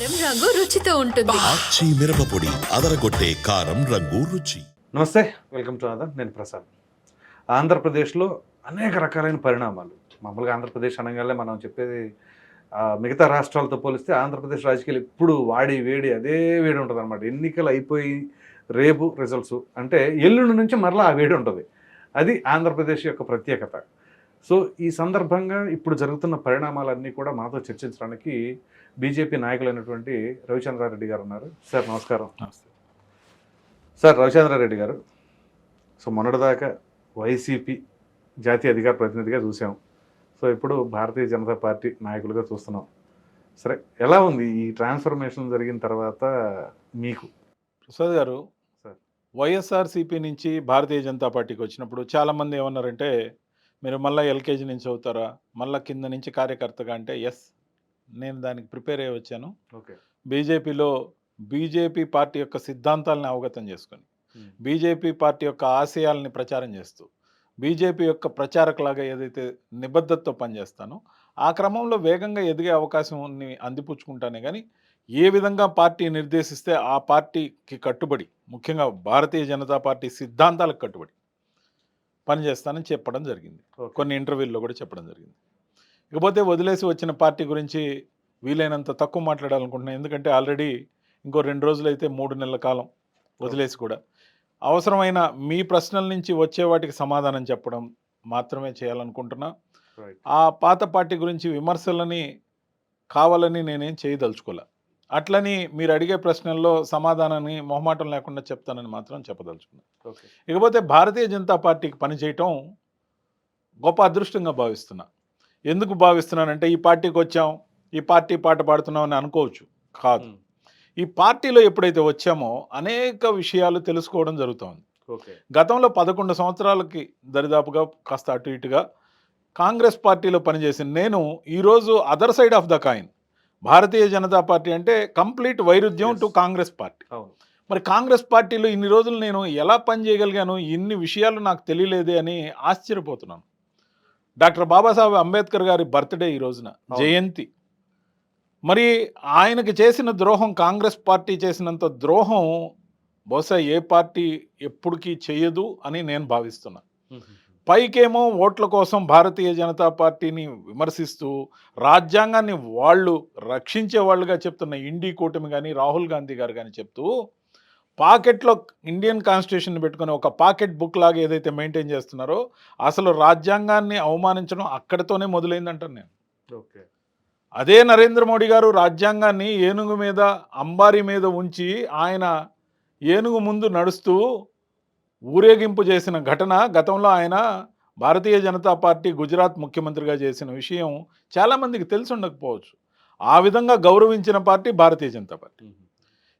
కారం రంగు రుచితో ఉంటుంది. ఆచి మిరపపొడి అదరగొట్టే కారం రంగు రుచి. నమస్తే వెల్కమ్ టు అదర్ నేను ప్రసాద్. ఆంధ్రప్రదేశ్లో అనేక రకాలైన పరిణామాలు. మామూలుగా ఆంధ్రప్రదేశ్ అనగానే మనం చెప్పేది ఆ, మిగతా రాష్ట్రాలతో పోలిస్తే ఆంధ్రప్రదేశ్ రాజకీయాలు ఎప్పుడు వాడి వేడి అదే వేడి ఉంటుంది అనమాట ఎన్నికలు అయిపోయి రేపు రిజల్ట్స్ అంటే ఎల్లుండి నుంచి మరలా ఆ వేడి ఉంటుంది. అది ఆంధ్రప్రదేశ్ యొక్క ప్రత్యేకత. సో ఈ సందర్భంగా ఇప్పుడు జరుగుతున్న పరిణామాలన్నీ కూడా మాతో చర్చించడానికి బీజేపీ నాయకులైనటువంటి రవిచంద్రారెడ్డి గారు ఉన్నారు. సార్ నమస్కారం. సార్ రవిచంద్రారెడ్డి గారు సో మొన్నటిదాకా వైసీపీ జాతీయ అధికార ప్రతినిధిగా చూసాం. సో ఇప్పుడు భారతీయ జనతా పార్టీ నాయకులుగా చూస్తున్నాం. సరే ఎలా ఉంది ఈ ట్రాన్స్ఫర్మేషన్ జరిగిన తర్వాత మీకు? ప్రసాద్ గారు సార్. వైఎస్ఆర్సీపీ నుంచి భారతీయ జనతా పార్టీకి వచ్చినప్పుడు చాలామంది ఏమన్నారంటే మీరు మళ్ళీ ఎల్కేజీ నుంచి అవుతారా? మళ్ళీ కింద నుంచి కార్యకర్తగా అంటే ఎస్ నేను దానికి ప్రిపేర్ అయ్యి వచ్చాను. ఓకే. బీజేపీలో బీజేపీ పార్టీ యొక్క సిద్ధాంతాలను అవగతం చేసుకొని బీజేపీ పార్టీ యొక్క ఆశయాల్ని ప్రచారం చేస్తూ బీజేపీ యొక్క ప్రచారకులాగా ఏదైతే నిబద్ధతతో పనిచేస్తానో ఆ క్రమంలో వేగంగా ఎదిగే అవకాశం అందిపుచ్చుకుంటానే కానీ ఏ విధంగా పార్టీ నిర్దేశిస్తే ఆ పార్టీకి కట్టుబడి ముఖ్యంగా భారతీయ జనతా పార్టీ సిద్ధాంతాలకు కట్టుబడి పనిచేస్తానని చెప్పడం జరిగింది. కొన్ని ఇంటర్వ్యూల్లో కూడా చెప్పడం జరిగింది. ఇకపోతే వదిలేసి వచ్చిన పార్టీ గురించి వీలైనంత తక్కువ మాట్లాడాలనుకుంటున్నాను ఎందుకంటే ఆల్రెడీ ఇంకో రెండు రోజులైతే మూడు నెలల కాలం వదిలేసి కూడా. అవసరమైన మీ ప్రశ్నల నుంచి వచ్చే వాటికి సమాధానం చెప్పడం మాత్రమే చేయాలనుకుంటున్నా. ఆ పాత పార్టీ గురించి విమర్శలని కావాలని నేనేం చేయదలుచుకోలే. అట్లని మీరు అడిగే ప్రశ్నల్లో సమాధానాన్ని మొహమాటం లేకుండా చెప్తానని మాత్రం చెప్పదలుచుకున్నాను ఇకపోతే భారతీయ జనతా పార్టీకి పనిచేయటం గొప్ప అదృష్టంగా భావిస్తున్నా. ఎందుకు భావిస్తున్నానంటే ఈ పార్టీకి వచ్చాం ఈ పార్టీ పాట పాడుతున్నాం అని అనుకోవచ్చు. కాదు. ఈ పార్టీలో ఎప్పుడైతే వచ్చామో అనేక విషయాలు తెలుసుకోవడం జరుగుతోంది. గతంలో పదకొండు సంవత్సరాలకి దరిదాపుగా కాస్త అటు ఇటుగా కాంగ్రెస్ పార్టీలో పనిచేసిన నేను ఈరోజు other side of the coin. Bharatiya Janata party అంటే కంప్లీట్ వైరుధ్యం. To Congress party. అవును. మరి కాంగ్రెస్ పార్టీలో ఇన్ని రోజులు నేను ఎలా పనిచేయగలిగాను ఇన్ని విషయాలు నాకు తెలియలేదే అని ఆశ్చర్యపోతున్నాను. డాక్టర్ బాబాసాహెబ్ అంబేద్కర్ గారి బర్త్డే ఈ రోజున జయంతి. మరి ఆయనకి చేసిన ద్రోహం కాంగ్రెస్ పార్టీ చేసినంత ద్రోహం బహుశా ఏ పార్టీ ఎప్పటికీ చేయదు అని నేను భావిస్తున్నా. పైకేమో ఓట్ల కోసం భారతీయ జనతా పార్టీని విమర్శిస్తూ రాజ్యాంగాన్ని వాళ్ళు రక్షించే వాళ్ళుగా చెప్తున్న ఇండి కూటమి కానీ రాహుల్ గాంధీ గారు కానీ చెప్తూ పాకెట్లో ఇండియన్ కాన్స్టిట్యూషన్ పెట్టుకుని ఒక పాకెట్ బుక్ లాగా ఏదైతే మెయింటైన్ చేస్తున్నారో అసలు రాజ్యాంగాన్ని అవమానించడం అక్కడితోనే మొదలైందంటాను నేను. ఓకే. అదే నరేంద్ర మోడీ గారు రాజ్యాంగాన్ని ఏనుగు మీద అంబారీ మీద ఉంచి ఆయన ఏనుగు ముందు నడుస్తూ ఊరేగింపు చేసిన ఘటన గతంలో ఆయన భారతీయ జనతా పార్టీ గుజరాత్ ముఖ్యమంత్రిగా చేసిన విషయం చాలామందికి తెలిసి ఉండకపోవచ్చు. ఆ విధంగా గౌరవించిన పార్టీ భారతీయ జనతా పార్టీ.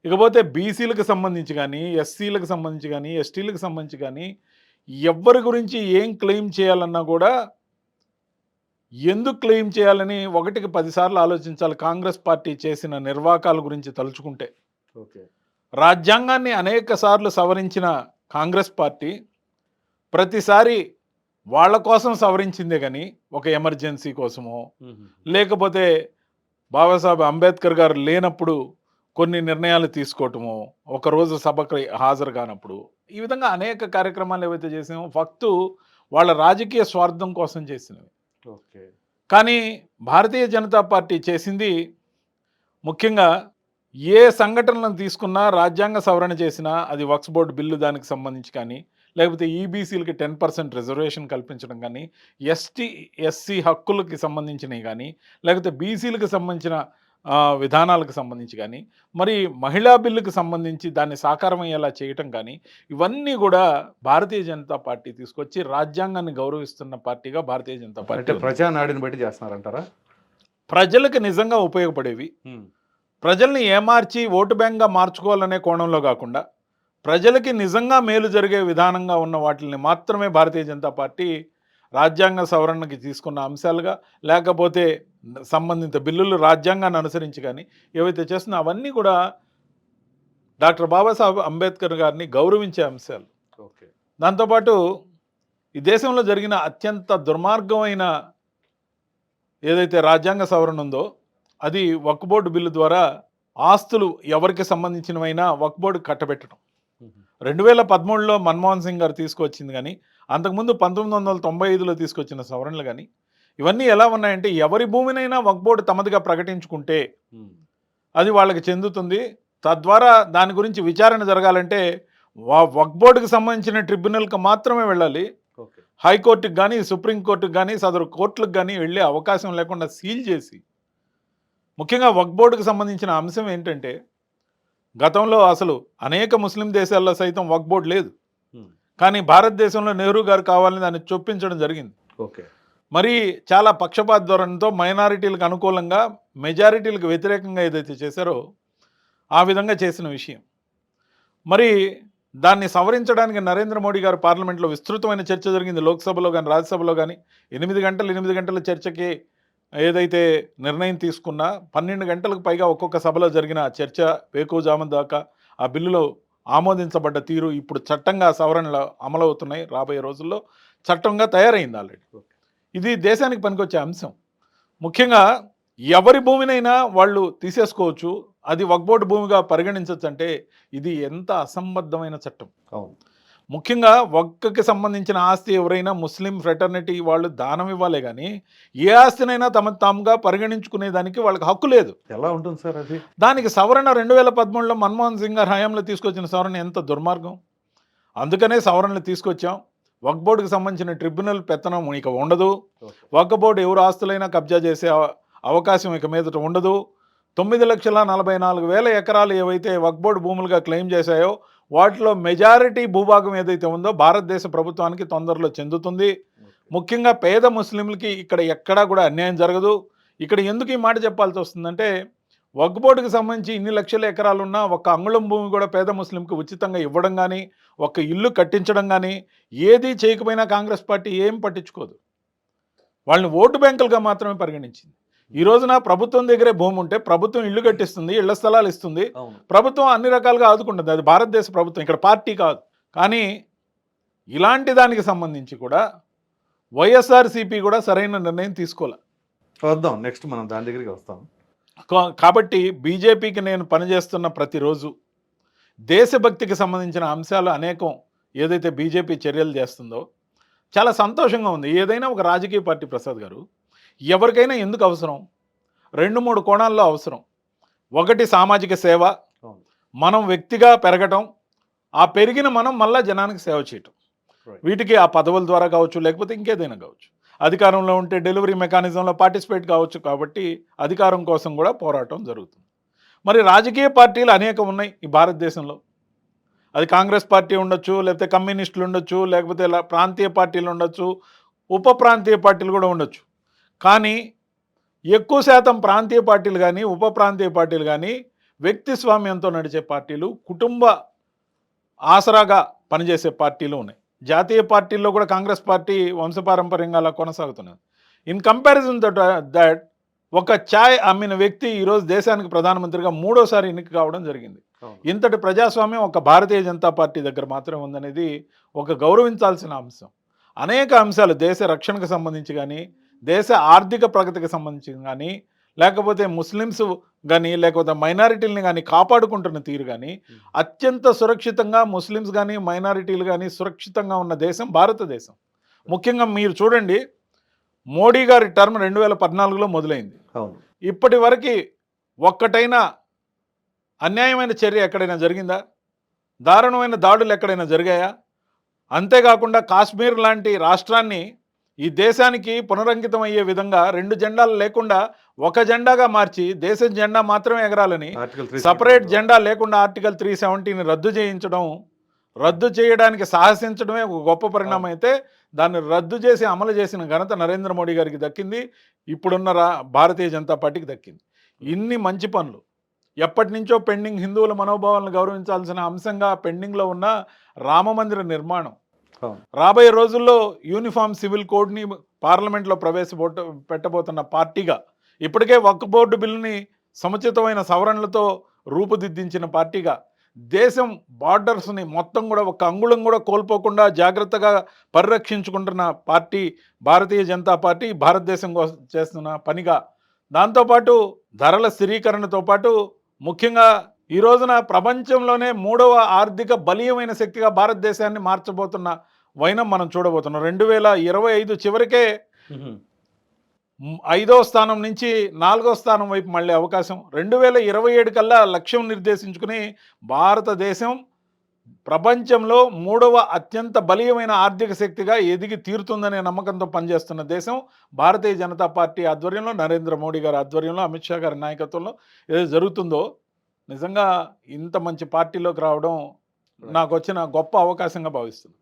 ఇకపోతే బీసీలకు సంబంధించి కానీ ఎస్సీలకు సంబంధించి కానీ ఎస్టీలకు సంబంధించి కానీ ఎవరి గురించి ఏం క్లెయిమ్ చేయాలన్నా కూడా ఎందుకు క్లెయిమ్ చేయాలని ఒకటికి పదిసార్లు ఆలోచించాలి కాంగ్రెస్ పార్టీ చేసిన నిర్వాకాల గురించి తలుచుకుంటే ఓకే రాజ్యాంగాన్ని అనేక సార్లు సవరించిన కాంగ్రెస్ పార్టీ ప్రతిసారి వాళ్ళ కోసం సవరించిందే కానీ ఒక ఎమర్జెన్సీ కోసమో. లేకపోతే బాబాసాహెబ్ అంబేద్కర్ గారు లేనప్పుడు కొన్ని నిర్ణయాలు తీసుకోవటము ఒకరోజు సభకు హాజరు కానప్పుడు ఈ విధంగా అనేక కార్యక్రమాలు ఏవైతే చేసామో ఫక్తు వాళ్ళ రాజకీయ స్వార్థం కోసం చేసినవి. ఓకే. కానీ భారతీయ జనతా పార్టీ చేసింది ముఖ్యంగా ఏ సంఘటనలను తీసుకున్నా రాజ్యాంగ సవరణ చేసినా అది వక్స్ బోర్డు బిల్లు దానికి సంబంధించి కానీ లేకపోతే ఈబీసీలకి టెన్ పర్సెంట్ రిజర్వేషన్ కల్పించడం కానీ ఎస్టీ ఎస్సీ హక్కులకి సంబంధించినవి కానీ లేకపోతే బీసీలకు సంబంధించిన విధానాలకు సంబంధించి కానీ మరి మహిళా బిల్లుకు సంబంధించి దాన్ని సాకారమయ్యేలా చేయటం కానీ ఇవన్నీ కూడా భారతీయ జనతా పార్టీ తీసుకొచ్చి రాజ్యాంగాన్ని గౌరవిస్తున్న పార్టీగా భారతీయ జనతా పార్టీ. ప్రజానాడిని బట్టి చేస్తున్నారంటారా ప్రజలకు నిజంగా ఉపయోగపడేవి. ప్రజల్ని ఏమార్చి ఓటు బ్యాంక్గా మార్చుకోవాలనే కోణంలో కాకుండా ప్రజలకి నిజంగా మేలు జరిగే విధానంగా ఉన్న వాటిని మాత్రమే భారతీయ జనతా పార్టీ రాజ్యాంగ సవరణకి తీసుకున్న అంశాలుగా లేకపోతే సంబంధిత బిల్లులు రాజ్యాంగాన్ని అనుసరించి కానీ ఏవైతే చేస్తున్నా అవన్నీ కూడా డాక్టర్ బాబాసాహెబ్ అంబేద్కర్ గారిని గౌరవించే అంశాలు. ఓకే. దాంతోపాటు ఈ దేశంలో జరిగిన అత్యంత దుర్మార్గమైన ఏదైతే రాజ్యాంగ సవరణ ఉందో అది వక్ బోర్డు బిల్లు ద్వారా ఆస్తులు ఎవరికి సంబంధించినవైనా వక్ బోర్డు కట్టబెట్టడం. రెండు వేల పదమూడులో మన్మోహన్ సింగ్ గారు తీసుకొచ్చింది కానీ అంతకుముందు పంతొమ్మిది వందల తొంభై ఐదులో తీసుకొచ్చిన సవరణలు కానీ ఇవన్నీ ఎలా ఉన్నాయంటే ఎవరి భూమినైనా వక్ బోర్డు తమదిగా ప్రకటించుకుంటే అది వాళ్ళకి చెందుతుంది. తద్వారా దాని గురించి విచారణ జరగాలంటే వా- వక్ బోర్డుకి సంబంధించిన ట్రిబ్యునల్కి మాత్రమే వెళ్ళాలి. హైకోర్టుకి కానీ సుప్రీంకోర్టుకి కానీ సదరు కోర్టులకు కానీ వెళ్ళే అవకాశం లేకుండా సీల్ చేసి ముఖ్యంగా వక్ బోర్డుకు సంబంధించిన అంశం ఏంటంటే గతంలో అసలు అనేక ముస్లిం దేశాల్లో సైతం వక్ బోర్డు లేదు కానీ భారతదేశంలో నెహ్రూ గారు కావాలని దాన్ని చొప్పించడం జరిగింది. ఓకే. మరి చాలా పక్షపాత ధోరణితో మైనారిటీలకు అనుకూలంగా మెజారిటీలకు వ్యతిరేకంగా ఏదైతే చేశారో ఆ విధంగా చేసిన విషయం. మరి దాన్ని సవరించడానికి నరేంద్ర మోడీ గారు పార్లమెంట్లో విస్తృతమైన చర్చ జరిగింది. లోక్సభలో కానీ రాజ్యసభలో కానీ ఎనిమిది గంటలు ఎనిమిది గంటల చర్చకి ఏదైతే నిర్ణయం తీసుకున్నా పన్నెండు గంటలకు పైగా ఒక్కొక్క సభలో జరిగిన చర్చ వేకోజామం దాకా ఆ బిల్లులో ఆమోదించబడ్డ తీరు ఇప్పుడు చట్టంగా సవరణలు అమలవుతున్నాయి రాబోయే రోజుల్లో. చట్టంగా తయారైంది ఆల్రెడీ. ఇది దేశానికి పనికొచ్చే అంశం. ముఖ్యంగా ఎవరి భూమినైనా వాళ్ళు తీసేసుకోవచ్చు. అది వక్బోర్డు భూమిగా పరిగణించవచ్చు అంటే ఇది ఎంత అసంబద్ధమైన చట్టం. అవును. ముఖ్యంగా వక్కకి సంబంధించిన ఆస్తి ఎవరైనా ముస్లిం ఫ్రెటర్నిటీ వాళ్ళు దానం ఇవ్వాలే కానీ ఏ ఆస్తినైనా తమ తాముగా పరిగణించుకునే దానికి వాళ్ళకి హక్కు లేదు. ఎలా ఉంటుంది సార్ అది? దానికి సవరణ రెండు వేల పదమూడులో మన్మోహన్ సింగ్ గారి హయాంలో తీసుకొచ్చిన సవరణ ఎంత దుర్మార్గం? అందుకనే సవరణలు తీసుకొచ్చాం. వక్ బోర్డుకి సంబంధించిన ట్రిబ్యునల్ పెత్తనం ఇక ఉండదు. వక్ బోర్డు ఎవరు ఆస్తులైనా కబ్జా చేసే అవ- అవకాశం ఇక మీదట ఉండదు. తొమ్మిది లక్షల నలభై నాలుగు వేల ఎకరాలు ఏవైతే వక్ బోర్డు భూములుగా క్లెయిమ్ చేశాయో వాటిలో మెజారిటీ భూభాగం ఏదైతే ఉందో భారతదేశ ప్రభుత్వానికి తొందరలో చెందుతుంది. ముఖ్యంగా పేద ముస్లింలకి ఇక్కడ ఎక్కడా కూడా అన్యాయం జరగదు. ఇక్కడ ఎందుకు ఈ మాట చెప్పాల్సి వస్తుందంటే వక్ బోర్డుకి సంబంధించి ఇన్ని లక్షల ఎకరాలు ఉన్నా ఒక అంగుళం భూమి కూడా పేద ముస్లింకి ఉచితంగా ఇవ్వడం కానీ ఒక ఇల్లు కట్టించడం కానీ ఏది చేయకపోయినా కాంగ్రెస్ పార్టీ ఏం పట్టించుకోదు. వాళ్ళని ఓటు బ్యాంకులుగా మాత్రమే పరిగణించింది. ఈ రోజున ప్రభుత్వం దగ్గరే భూమి ఉంటే ప్రభుత్వం ఇల్లు కట్టిస్తుంది ఇళ్ళ స్థలాలు ఇస్తుంది. ప్రభుత్వం అన్ని రకాలుగా ఆదుకుంటుంది. అది భారతదేశ ప్రభుత్వం ఇక్కడ పార్టీ కాదు. కానీ ఇలాంటి దానికి సంబంధించి కూడా వైఎస్ఆర్సీపీ కూడా సరైన నిర్ణయం తీసుకోలే. వద్దాం నెక్స్ట్ మనం దాని దగ్గరికి వస్తాం. కాబట్టి బీజేపీకి నేను పనిచేస్తున్న ప్రతిరోజు దేశభక్తికి సంబంధించిన అంశాలు అనేకం ఏదైతే బీజేపీ చర్యలు చేస్తుందో చాలా సంతోషంగా ఉంది. ఏదైనా ఒక రాజకీయ పార్టీ ప్రసాద్ గారు ఎవరికైనా ఎందుకు అవసరం? రెండు మూడు కోణాల్లో అవసరం. ఒకటి సామాజిక సేవ మనం వ్యక్తిగా పెరగటం ఆ పెరిగిన మనం మళ్ళా జనానికి సేవ చేయటం. వీటికి ఆ పదవుల ద్వారా కావచ్చు లేకపోతే ఇంకేదైనా కావచ్చు. అధికారంలో ఉంటే డెలివరీ మెకానిజంలో పార్టిసిపేట్ కావచ్చు కాబట్టి అధికారం కోసం కూడా పోరాటం జరుగుతుంది. మరి రాజకీయ పార్టీలు అనేకం ఉన్నాయి ఈ భారతదేశంలో. అది కాంగ్రెస్ పార్టీ ఉండొచ్చు లేకపోతే కమ్యూనిస్టులు ఉండొచ్చు లేకపోతే ఇలా ప్రాంతీయ పార్టీలు ఉండొచ్చు ఉప ప్రాంతీయ పార్టీలు కూడా ఉండొచ్చు. కానీ ఎక్కువ శాతం ప్రాంతీయ పార్టీలు కానీ ఉప ప్రాంతీయ పార్టీలు కానీ వ్యక్తిస్వామ్యంతో నడిచే పార్టీలు కుటుంబ ఆసరాగా పనిచేసే పార్టీలు ఉన్నాయి. జాతీయ పార్టీల్లో కూడా కాంగ్రెస్ పార్టీ వంశపారంపర్యంగా అలా కొనసాగుతున్నది. ఇన్ కంపారిజన్ దట్ దట్ ఒక ఛాయ్ అమ్మిన వ్యక్తి ఈరోజు దేశానికి ప్రధానమంత్రిగా మూడోసారి ఎన్నిక కావడం జరిగింది. ఇంతటి ప్రజాస్వామ్యం ఒక భారతీయ జనతా పార్టీ దగ్గర మాత్రమే ఉందనేది ఒక గౌరవించాల్సిన అంశం. అనేక అంశాలు దేశ రక్షణకు సంబంధించి కానీ దేశ ఆర్థిక ప్రగతికి సంబంధించి కానీ లేకపోతే ముస్లిమ్స్ కానీ లేకపోతే మైనారిటీలని కానీ కాపాడుకుంటున్న తీరు కానీ అత్యంత సురక్షితంగా ముస్లిమ్స్ కానీ మైనారిటీలు కానీ సురక్షితంగా ఉన్న దేశం భారతదేశం. ముఖ్యంగా మీరు చూడండి మోడీ గారి టర్మ్ రెండు వేల పద్నాలుగులో మొదలైంది. ఇప్పటి వరకు ఒక్కటైనా అన్యాయమైన చర్య ఎక్కడైనా జరిగిందా? దారుణమైన దాడులు ఎక్కడైనా జరిగాయా? అంతేకాకుండా కాశ్మీర్ లాంటి రాష్ట్రాన్ని ఈ దేశానికి పునరంకితం అయ్యే విధంగా రెండు జెండాలు లేకుండా ఒక జెండాగా మార్చి దేశం జెండా మాత్రమే ఎగరాలని సపరేట్ జెండా లేకుండా ఆర్టికల్ త్రీ సెవెంటీని రద్దు చేయించడం రద్దు చేయడానికి సాహసించడమే ఒక గొప్ప పరిణామం అయితే దాన్ని రద్దు చేసి అమలు చేసిన ఘనత నరేంద్ర మోడీ గారికి దక్కింది. ఇప్పుడున్న రా భారతీయ జనతా పార్టీకి దక్కింది. ఇన్ని మంచి పనులు ఎప్పటి నుంచో పెండింగ్ హిందువుల మనోభావాలను గౌరవించాల్సిన అంశంగా పెండింగ్లో ఉన్న రామమందిర నిర్మాణం అవును రాబోయే రోజుల్లో యూనిఫామ్ సివిల్ కోడ్ని పార్లమెంట్లో ప్రవేశపెట్ట పెట్టబోతున్న పార్టీగా ఇప్పటికే వక్ బోర్డు బిల్లుని సముచితమైన సవరణలతో రూపుదిద్దించిన పార్టీగా దేశం బార్డర్స్ని మొత్తం కూడా ఒక అంగుళం కూడా కోల్పోకుండా జాగ్రత్తగా పరిరక్షించుకుంటున్న పార్టీ భారతీయ జనతా పార్టీ భారతదేశం కోసం చేస్తున్న పనిగా దాంతోపాటు ధరల స్థిరీకరణతో పాటు ముఖ్యంగా ఈ రోజున ప్రపంచంలోనే మూడవ ఆర్థిక బలీయమైన శక్తిగా భారతదేశాన్ని మార్చబోతున్న వైనం మనం చూడబోతున్నాం. రెండు వేల ఇరవై ఐదు చివరికే ఐదో స్థానం నుంచి నాలుగో స్థానం వైపు మళ్ళీ అవకాశం. రెండు వేల ఇరవై ఏడు కల్లా లక్ష్యం నిర్దేశించుకుని భారతదేశం ప్రపంచంలో మూడవ అత్యంత బలీయమైన ఆర్థిక శక్తిగా ఎదిగి తీరుతుందనే నమ్మకంతో పనిచేస్తున్న దేశం భారతీయ జనతా పార్టీ ఆధ్వర్యంలో నరేంద్ర మోడీ గారి ఆధ్వర్యంలో అమిత్ షా గారి నాయకత్వంలో ఏదో జరుగుతుందో నిజంగా ఇంత మంచి పార్టీలోకి రావడం నాకు వచ్చిన గొప్ప అవకాశంగా భావిస్తున్నాను